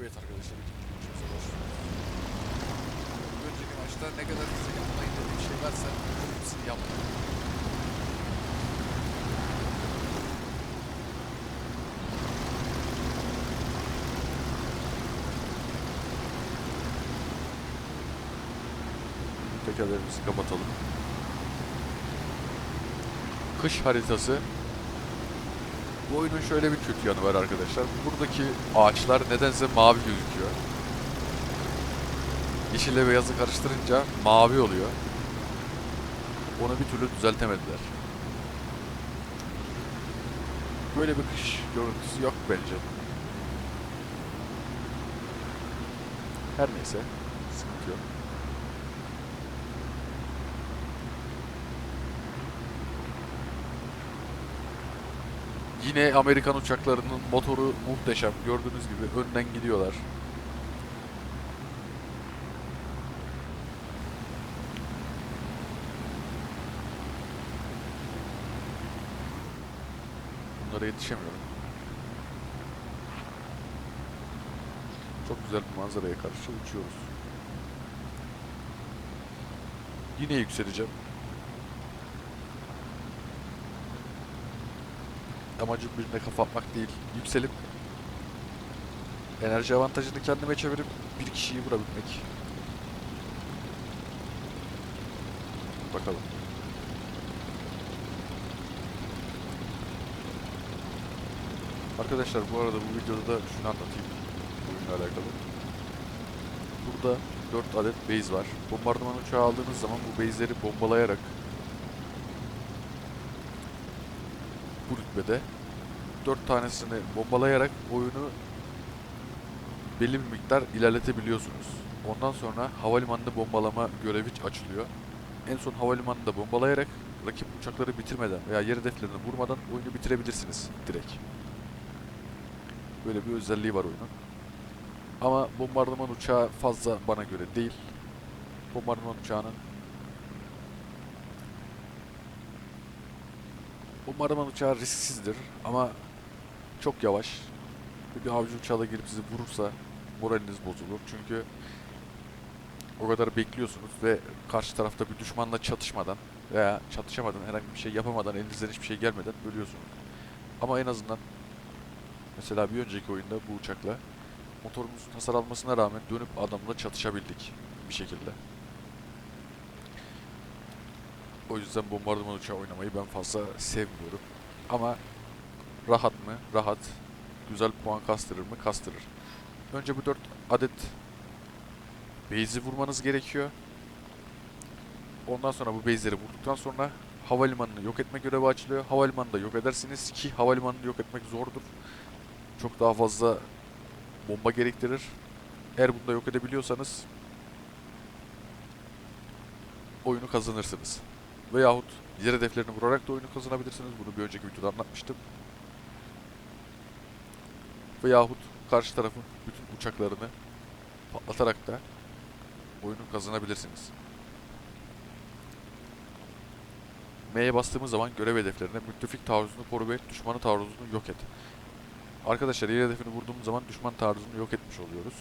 Evet arkadaşlar ikinci maçımıza başlıyoruz. Önceki maçta ne kadar hızlı yapmayın dediğim şey varsa hepsini yaptım. Tekerlerimizi kapatalım. Kış haritası bu oyunun şöyle bir kötü yanı var arkadaşlar. Buradaki ağaçlar nedense mavi gözüküyor. Yeşille beyazı karıştırınca mavi oluyor. Onu bir türlü düzeltemediler. Böyle bir kış görüntüsü yok bence. Her neyse. Sıkıntı yok. Yine Amerikan uçaklarının motoru muhteşem. Gördüğünüz gibi önden gidiyorlar. Bunlara yetişemiyorum. Çok güzel bir manzaraya karşı uçuyoruz. Yine yükseleceğim. Amacım birine kafa atmak değil. Yükselip enerji avantajını kendime çevirip bir kişiyi vurabilmek. Bakalım. Arkadaşlar bu arada bu videoda da şunu anlatayım. Oyunla alakalı. Burada 4 adet base var. Bombardıman uçağı aldığınız zaman bu base'leri bombalayarak bu rütbede 4 tanesini bombalayarak oyunu belli bir miktar ilerletebiliyorsunuz. Ondan sonra havalimanını bombalama görevi açılıyor. En son havalimanını da bombalayarak rakip uçakları bitirmeden veya yer hedeflerini vurmadan oyunu bitirebilirsiniz direkt. Böyle bir özelliği var oyunun. Ama bombardıman uçağı fazla bana göre değil. Bombardıman uçağının Bombardıman uçağı risksizdir ama çok yavaş. Bir avcı uçağı da gelip sizi vurursa moraliniz bozulur. Çünkü o kadar bekliyorsunuz ve karşı tarafta bir düşmanla çatışmadan veya çatışamadan herhangi bir şey yapamadan elinizden hiçbir şey gelmeden ölüyorsunuz. Ama en azından mesela bir önceki oyunda bu uçakla motorumuzun hasar almasına rağmen dönüp adamla çatışabildik bir şekilde. O yüzden bombardıman uçağı oynamayı ben fazla sevmiyorum. Ama rahat mı? Rahat. Güzel puan kastırır mı? Kastırır. Önce bu 4 adet base'i vurmanız gerekiyor. Ondan sonra bu base'leri vurduktan sonra havalimanını yok etme görevi açılıyor. Havalimanını da yok edersiniz ki havalimanını yok etmek zordur. Çok daha fazla bomba gerektirir. Eğer bunu da yok edebiliyorsanız oyunu kazanırsınız. Veyahut yer hedeflerini vurarak da oyunu kazanabilirsiniz. Bunu bir önceki videoda anlatmıştım. Veyahut karşı tarafın bütün uçaklarını patlatarak da oyunu kazanabilirsiniz. M'ye bastığımız zaman görev hedeflerine müttefik taarruzunu koru ve düşmanı taarruzunu yok et. Arkadaşlar yer hedefini vurduğumuz zaman düşman taarruzunu yok etmiş oluyoruz.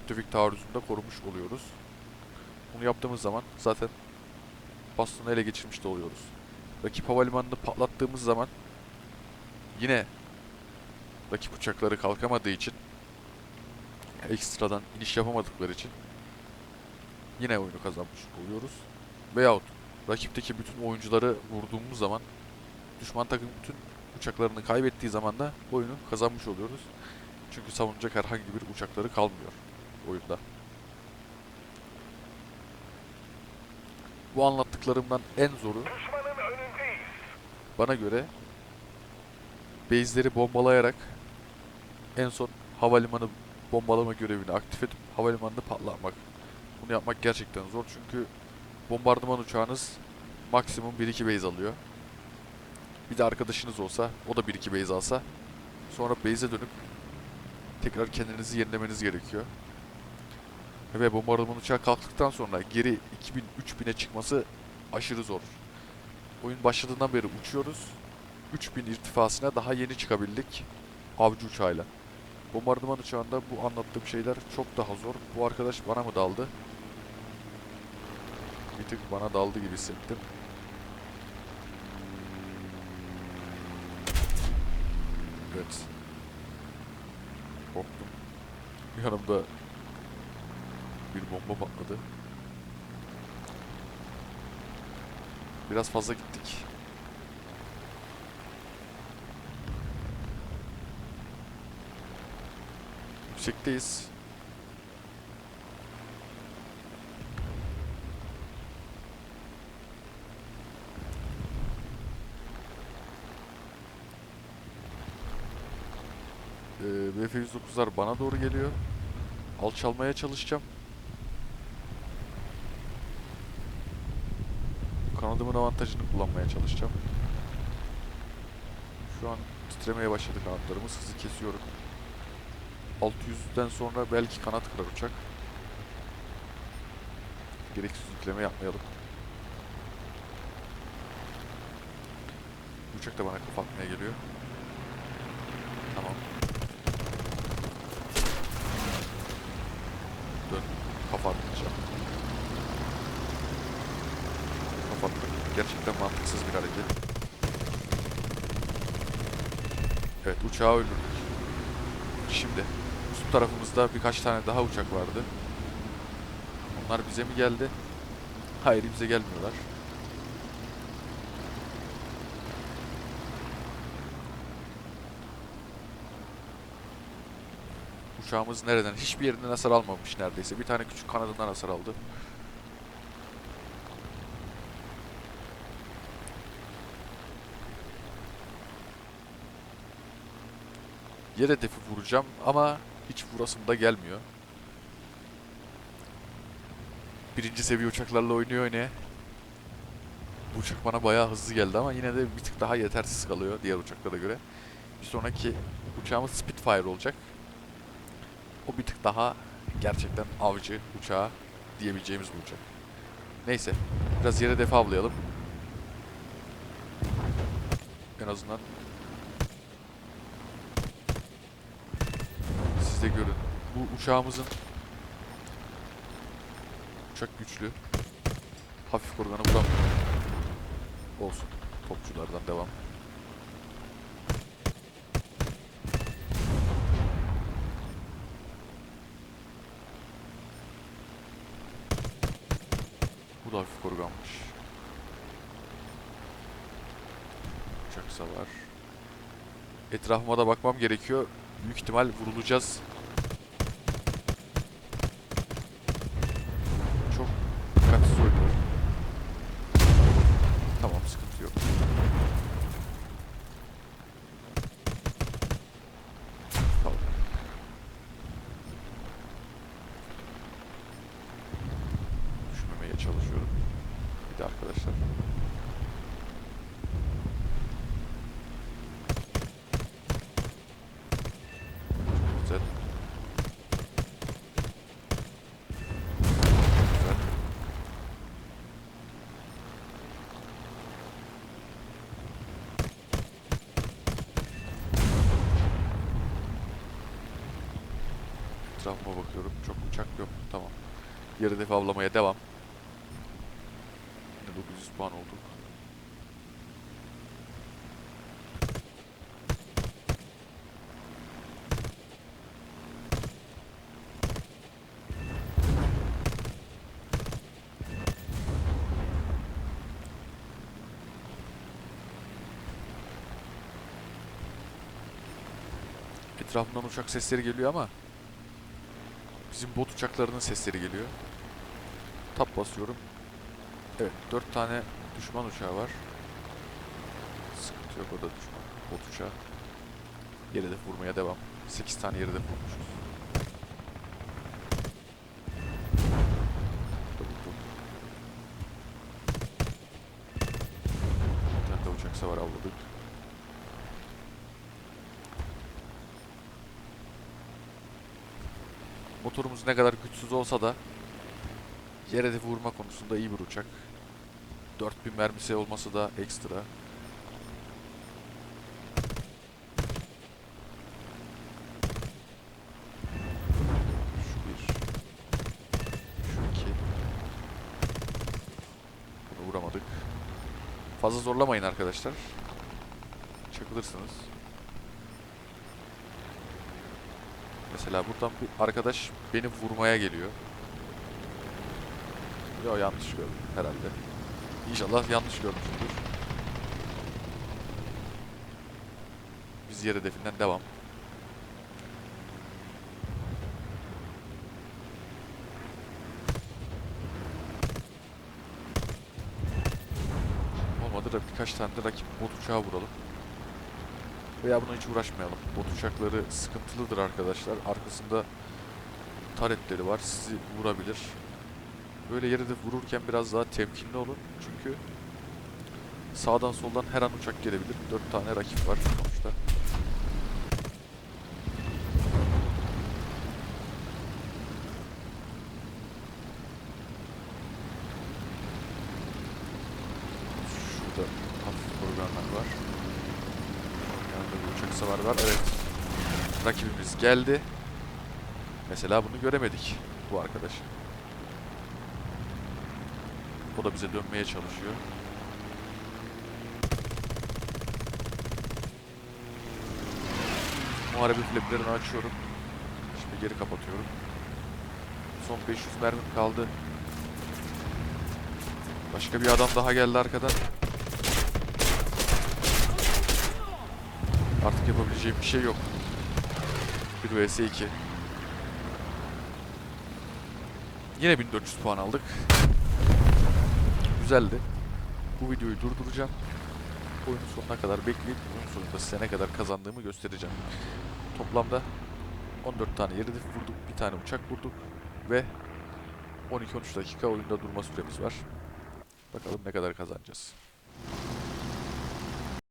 Müttefik taarruzunu da korumuş oluyoruz. Bunu yaptığımız zaman zaten bastonu ele geçirmiş de oluyoruz. Rakip havalimanını patlattığımız zaman yine rakip uçakları kalkamadığı için ekstradan iniş yapamadıkları için yine oyunu kazanmış oluyoruz. Veyahut rakipteki bütün oyuncuları vurduğumuz zaman düşman takım bütün uçaklarını kaybettiği zaman da oyunu kazanmış oluyoruz. Çünkü savunacak herhangi bir uçakları kalmıyor oyunda. Bu anlattıklarımdan en zoru bana göre base'leri bombalayarak en son havalimanı bombalama görevini aktif edip havalimanını patlatmak. Bunu yapmak gerçekten zor çünkü bombardıman uçağınız maksimum 1-2 base alıyor. Bir de arkadaşınız olsa o da 1-2 base alsa sonra base'e dönüp tekrar kendinizi yenilemeniz gerekiyor. Ve bombardıman uçağı kalktıktan sonra geri 2000-3000'e çıkması aşırı zor. Oyun başladığından beri uçuyoruz. 3000 irtifasına daha yeni çıkabildik avcı uçağıyla. Bombardıman uçağında bu anlattığım şeyler çok daha zor. Bu arkadaş bana mı daldı? Bir tık bana daldı gibi hissettim. Evet. Korktum. Yanımda bir bomba patladı. Biraz fazla gittik. Yüksekteyiz. Ee, BF-109'lar bana doğru geliyor. Alçalmaya çalışacağım. Kanadımın avantajını kullanmaya çalışacağım. Şu an titremeye başladı kanatlarımız. Hızı kesiyorum. 600'den sonra belki kanat kırar uçak. Gereksiz yükleme yapmayalım. Uçak da bana kafa atmaya geliyor. Tamam. Dön. Kafa atmayacağım. Kafa atmak gerçekten mantıksız bir hareket. Evet uçağı öldürdük. Şimdi üst tarafımızda birkaç tane daha uçak vardı. Onlar bize mi geldi? Hayır bize gelmiyorlar. Uçağımız nereden? Hiçbir yerinden hasar almamış neredeyse. Bir tane küçük kanadından hasar aldı. Yer hedefi vuracağım ama hiç vurasım da gelmiyor. Birinci seviye uçaklarla oynuyor oynaya. Bu uçak bana bayağı hızlı geldi ama yine de bir tık daha yetersiz kalıyor diğer uçaklara göre. Bir sonraki uçağımız Spitfire olacak. O bir tık daha gerçekten avcı uçağı diyebileceğimiz bir uçak. Neyse. Biraz yere defa avlayalım. En azından siz görün. Bu uçağımızın uçak güçlü. Hafif koruganı vuramıyor. Olsun. Topçulardan devam. Bu da hafif koruganmış. Uçak savar. Etrafıma da bakmam gerekiyor. Büyük ihtimal vurulacağız. Çok dikkatsiz oynuyorum. Tamam sıkıntı yok. Tamam. Düşmemeye çalışıyorum. Bir de arkadaşlar. Çok güzel. Güzel. Etrafıma bakıyorum. Çok uçak yok. Tamam. Yarı defa avlamaya devam. Yine 900 puan olduk. Etrafından uçak sesleri geliyor ama bizim bot uçaklarının sesleri geliyor. Tap basıyorum. Evet, 4 tane düşman uçağı var. Sıkıntı yok o da düşman. Bot uçağı. Yer hedef vurmaya devam. 8 tane yer hedef vurmuşuz. motorumuz ne kadar güçsüz olsa da yer hedefi vurma konusunda iyi bir uçak. 4000 mermisi olması da ekstra. Fazla zorlamayın arkadaşlar. Çakılırsınız. Mesela buradan bir arkadaş beni vurmaya geliyor. Yo yanlış gördüm herhalde. İnşallah yanlış görmüşümdür. Biz yer hedefinden devam. Olmadı da birkaç tane de rakip bot uçağı vuralım. Veya buna hiç uğraşmayalım. Bot uçakları sıkıntılıdır arkadaşlar. Arkasında taretleri var. Sizi vurabilir. Böyle yere de vururken biraz daha temkinli olun. Çünkü sağdan soldan her an uçak gelebilir. 4 tane rakip var sonuçta. Şurada hafif organlar var. Yanında savar var. Evet. Rakibimiz geldi. Mesela bunu göremedik bu arkadaş. O da bize dönmeye çalışıyor. Muharebe flaplerini açıyorum. Şimdi geri kapatıyorum. Son 500 mermim kaldı. Başka bir adam daha geldi arkadan. Artık yapabileceğim bir şey yok. 1 vs 2. Yine 1400 puan aldık. Güzeldi. Bu videoyu durduracağım. Oyunun sonuna kadar bekleyip oyun sonunda size ne kadar kazandığımı göstereceğim. Toplamda 14 tane yer hedef vurduk, bir tane uçak vurduk ve 12-13 dakika oyunda durma süremiz var. Bakalım ne kadar kazanacağız.